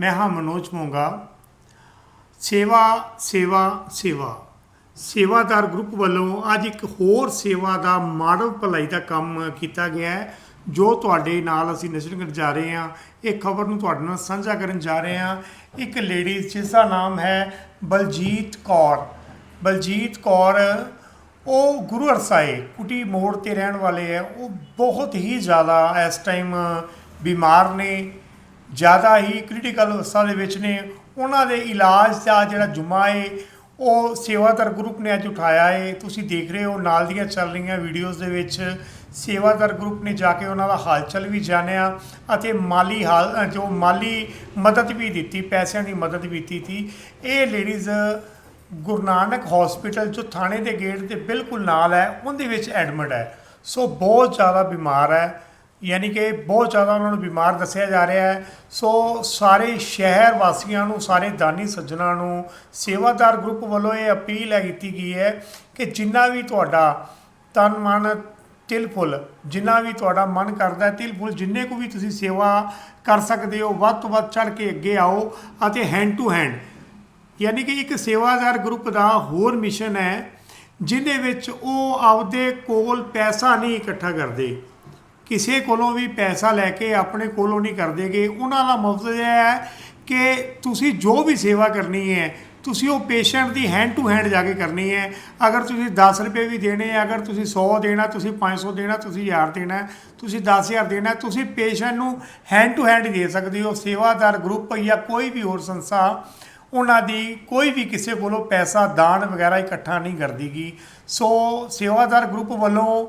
ਮੈਂ ਹਾਂ ਮਨੋਜ ਮੋਂਗਾ। ਸੇਵਾ ਸੇਵਾ ਸੇਵਾ। ਸੇਵਾਦਾਰ ਗਰੁੱਪ ਵੱਲੋਂ ਅੱਜ ਇੱਕ ਹੋਰ ਸੇਵਾ ਦਾ ਮਾਡਲ ਭਲਾਈ ਦਾ ਕੰਮ ਕੀਤਾ ਗਿਆ ਹੈ, ਜੋ ਤੁਹਾਡੇ ਨਾਲ ਅਸੀਂ ਨਸ਼ਰ ਕਰਨ ਜਾ ਰਹੇ ਹਾਂ। ਇਹ ਖਬਰ ਨੂੰ ਤੁਹਾਡੇ ਨਾਲ ਸਾਂਝਾ ਕਰਨ ਜਾ ਰਹੇ ਹਾਂ। ਇੱਕ ਲੇਡੀ ਜਿਸ ਦਾ ਨਾਮ ਹੈ ਬਲਜੀਤ ਕੌਰ। ਬਲਜੀਤ ਕੌਰ, ਉਹ ਗੁਰੂ ਅਰਸਾਏ ਕੁਟੀ ਮੋੜ ਤੇ ਰਹਿਣ ਵਾਲੇ ਹੈ। ਉਹ ਬਹੁਤ ਹੀ ਜ਼ਿਆਦਾ ਇਸ ਟਾਈਮ ਬਿਮਾਰ ਨੇ। ਜ਼ਿਆਦਾ ਹੀ ਕ੍ਰਿਟੀਕਲ ਅਵਸਥਾ ਦੇ ਵਿੱਚ ਨੇ। ਉਹਨਾਂ ਦੇ ਇਲਾਜ ਦਾ ਜਿਹੜਾ ਜੁਮਾ ਹੈ ਉਹ ਸੇਵਾਦਾਰ ਗਰੁੱਪ ਨੇ ਅੱਜ ਉਠਾਇਆ ਏ। ਤੁਸੀਂ ਦੇਖ ਰਹੇ ਹੋ, ਨਾਲ ਦੀਆਂ ਚੱਲ ਰਹੀਆਂ ਵੀਡੀਓਜ਼ ਦੇ ਵਿੱਚ ਸੇਵਾਦਾਰ ਗਰੁੱਪ ਨੇ ਜਾ ਕੇ ਉਹਨਾਂ ਦਾ ਹਾਲਚਲ ਵੀ ਜਾਣਿਆ ਅਤੇ ਮਾਲੀ ਹਾਲ ਜੋ ਮਾਲੀ ਮਦਦ ਵੀ ਦਿੱਤੀ, ਪੈਸਿਆਂ ਦੀ ਮਦਦ ਵੀ ਦਿੱਤੀ ਇਹ ਲੇਡੀਜ਼ ਗੁਰੂ ਨਾਨਕ ਹਸਪੀਟਲ ਜੋ ਥਾਣੇ ਦੇ ਗੇਟ ਦੇ ਬਿਲਕੁਲ ਨਾਲ ਹੈ, ਉਹਦੇ ਵਿੱਚ ਐਡਮਿਟ ਹੈ। ਸੋ ਬਹੁਤ ਜ਼ਿਆਦਾ ਬਿਮਾਰ ਹੈ। ਯਾਨੀ ਕਿ ਬਹੁਤ ਜ਼ਿਆਦਾ ਉਹਨਾਂ ਨੂੰ ਬਿਮਾਰ ਦੱਸਿਆ ਜਾ ਰਿਹਾ ਹੈ। ਸੋ ਸਾਰੇ ਸ਼ਹਿਰ ਵਾਸੀਆਂ ਨੂੰ, ਸਾਰੇ ਦਾਨੀ ਸੱਜਣਾ ਨੂੰ ਸੇਵਾਦਾਰ ਗਰੁੱਪ ਵੱਲੋਂ ਇਹ ਅਪੀਲ ਹੈ ਕੀਤੀ ਗਈ ਹੈ ਕਿ ਜਿੰਨਾ ਵੀ ਤੁਹਾਡਾ ਤਨ, ਮਨ, ਤਿਲ, ਫੁੱਲ, ਜਿੰਨਾ ਵੀ ਤੁਹਾਡਾ ਮਨ ਕਰਦਾ ਤਿਲ, ਫੁੱਲ, ਜਿੰਨੇ ਕੁ ਵੀ ਤੁਸੀਂ ਸੇਵਾ ਕਰ ਸਕਦੇ ਹੋ, ਵੱਧ ਤੋਂ ਵੱਧ ਚੜ ਕੇ ਅੱਗੇ ਆਓ ਅਤੇ ਹੈਂਡ ਟੂ ਹੈਂਡ ਯਾਨੀ ਕਿ ਇੱਕ ਸੇਵਾਦਾਰ ਗਰੁੱਪ ਦਾ ਹੋਰ ਮਿਸ਼ਨ ਹੈ, ਜਿਹਦੇ ਵਿੱਚ ਉਹ ਆਪਦੇ ਕੋਲ ਪੈਸਾ ਨਹੀਂ ਇਕੱਠਾ ਕਰਦੇ। ਕਿਸੇ ਕੋਲੋਂ ਵੀ ਪੈਸਾ ਲੈ ਕੇ ਆਪਣੇ ਕੋਲੋਂ ਨਹੀਂ ਕਰਦੇਗੇ ਉਹਨਾਂ ਦਾ ਮਕਸਦ ਇਹ ਹੈ ਕਿ ਤੁਸੀਂ ਜੋ ਵੀ ਸੇਵਾ ਕਰਨੀ ਹੈ, ਤੁਸੀਂ ਉਹ ਪੇਸ਼ੈਂਟ ਦੀ ਹੈਂਡ ਟੂ ਹੈਂਡ ਜਾ ਕੇ ਕਰਨੀ ਹੈ। ਅਗਰ ਤੁਸੀਂ 10 ਰੁਪਏ ਵੀ ਦੇਣੇ ਆ ਅਗਰ ਤੁਸੀਂ 100 ਦੇਣਾ, ਤੁਸੀਂ 500 ਦੇਣਾ, ਤੁਸੀਂ 1000 ਦੇਣਾ ਤੁਸੀਂ 10000 ਦੇਣਾ ਤੁਸੀਂ ਪੇਸ਼ੈਂਟ ਨੂੰ ਹੈਂਡ ਟੂ ਹੈਂਡ ਦੇ ਸਕਦੇ ਹੋ। ਸੇਵਾਦਾਰ ਗਰੁੱਪ ਜਾਂ ਕੋਈ ਵੀ ਹੋਰ ਸੰਸਥਾ, ਉਹਨਾਂ ਦੀ ਕੋਈ ਵੀ ਕਿਸੇ ਕੋਲੋਂ ਪੈਸਾ, ਦਾਨ ਵਗੈਰਾ ਇਕੱਠਾ ਨਹੀਂ ਕਰਦੀਗੀ ਸੋ ਸੇਵਾਦਾਰ ਗਰੁੱਪ ਵੱਲੋਂ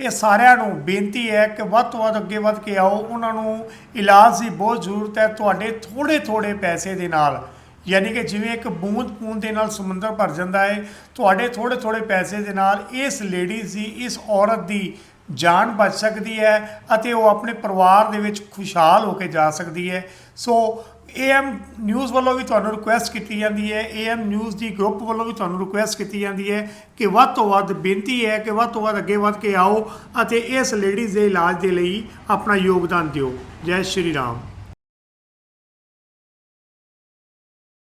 ਇਹ ਸਾਰਿਆਂ ਨੂੰ ਬੇਨਤੀ ਹੈ ਕਿ ਵੱਧ ਤੋਂ ਵੱਧ ਅੱਗੇ ਵੱਧ ਕੇ ਆਓ। ਉਹਨਾਂ ਨੂੰ ਇਲਾਜ ਦੀ ਬਹੁਤ ਜ਼ਰੂਰਤ ਹੈ ਤੁਹਾਡੇ ਥੋੜੇ ਥੋੜੇ ਪੈਸੇ ਦੇ ਨਾਲ। ਯਾਨੀ ਕਿ ਜਿਵੇਂ ਇੱਕ ਬੂੰਦ ਬੂੰਦ ਦੇ ਨਾਲ ਸਮੁੰਦਰ ਭਰ ਜਾਂਦਾ ਹੈ, ਤੁਹਾਡੇ ਥੋੜੇ ਥੋੜੇ ਪੈਸੇ ਦੇ ਨਾਲ ਇਸ ਲੇਡੀਜ਼ ਦੀ, ਇਸ ਔਰਤ ਦੀ ਜਾਨ ਬਚ ਸਕਦੀ ਹੈ ਅਤੇ ਉਹ ਆਪਣੇ ਪਰਿਵਾਰ ਦੇ ਵਿੱਚ ਖੁਸ਼ਹਾਲ ਹੋ ਕੇ ਜਾ ਸਕਦੀ ਹੈ। ਸੋ ਏਐਮ ਨਿਊਜ਼ ਵੱਲੋਂ ਵੀ ਤੁਹਾਨੂੰ ਰਿਕੁਐਸਟ ਕੀਤੀ ਜਾਂਦੀ ਹੈ। ਏਐਮ ਨਿਊਜ਼ ਦੀ ਗਰੁੱਪ ਵੱਲੋਂ ਵੀ ਤੁਹਾਨੂੰ ਰਿਕੁਐਸਟ ਕੀਤੀ ਜਾਂਦੀ ਹੈ ਕਿ ਵੱਧ ਤੋਂ ਵੱਧ ਬੇਨਤੀ ਹੈ ਕਿ ਵੱਧ ਤੋਂ ਵੱਧ ਅੱਗੇ ਵੱਧ ਕੇ ਆਓ ਅਤੇ ਇਸ ਲੇਡੀਜ਼ ਦੇ ਇਲਾਜ ਦੇ ਲਈ ਆਪਣਾ ਯੋਗਦਾਨ ਦਿਓ। ਜੈ ਸ਼੍ਰੀ ਰਾਮ।